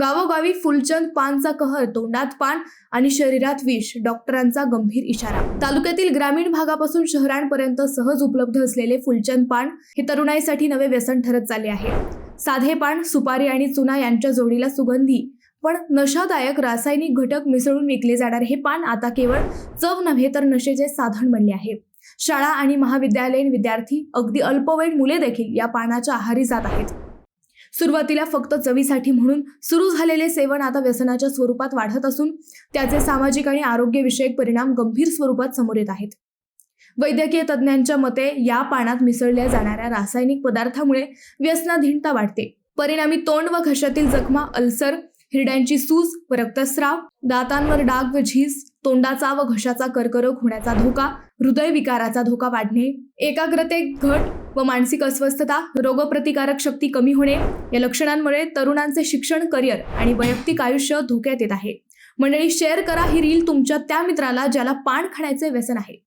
गावोगावी फुलचंद पानचा कहर तोंडात पान आणि शरीरात विष डॉक्टरांचा गंभीर इशारा. तालुक्यातील ग्रामीण भागापासून शहरांपर्यंत सहज उपलब्ध असलेले फुलचंद पान हे तरुणाईसाठी नवे व्यसन ठरत चालले आहे. साधे पान सुपारी आणि चुना यांच्या जोडीला सुगंधी पण नशादायक रासायनिक घटक मिसळून विकले जाणारे हे पान आता केवळ चव नव्हे तर नशेचे साधन बनले आहे. शाळा आणि महाविद्यालयीन विद्यार्थी अगदी अल्पवयीन मुले देखील या पानाच्या आहारी जात आहेत. सुरुवातीला फक्त चवीसाठी म्हणून सुरू झालेले सेवन आता व्यसनाच्या स्वरूपात वाढत असून त्याचे सामाजिक आणि आरोग्यविषयक परिणाम गंभीर स्वरूपात समोर येत आहेत. वैद्यकीय तज्ज्ञांच्या मते या पानात मिसळल्या जाणाऱ्या रासायनिक पदार्थामुळे व्यसनाधीनता वाढते. परिणामी तोंड व घशातील जखमा अल्सर हिरड्यांची सूज व रक्तस्राव दातांवर डाग व झीज तोंडाचा व घशाचा कर्करोग होण्याचा धोका हृदयविकाराचा धोका वाढणे एकाग्रतेत घट व मानसिक अस्वस्थता रोगप्रतिकारक शक्ती कमी होणे या लक्षणांमुळे तरुणांचे शिक्षण करिअर आणि वैयक्तिक आयुष्य धोक्यात येत आहे. मंडळी शेअर करा ही रील तुमच्या त्या मित्राला ज्याला पान खाण्याचे व्यसन आहे.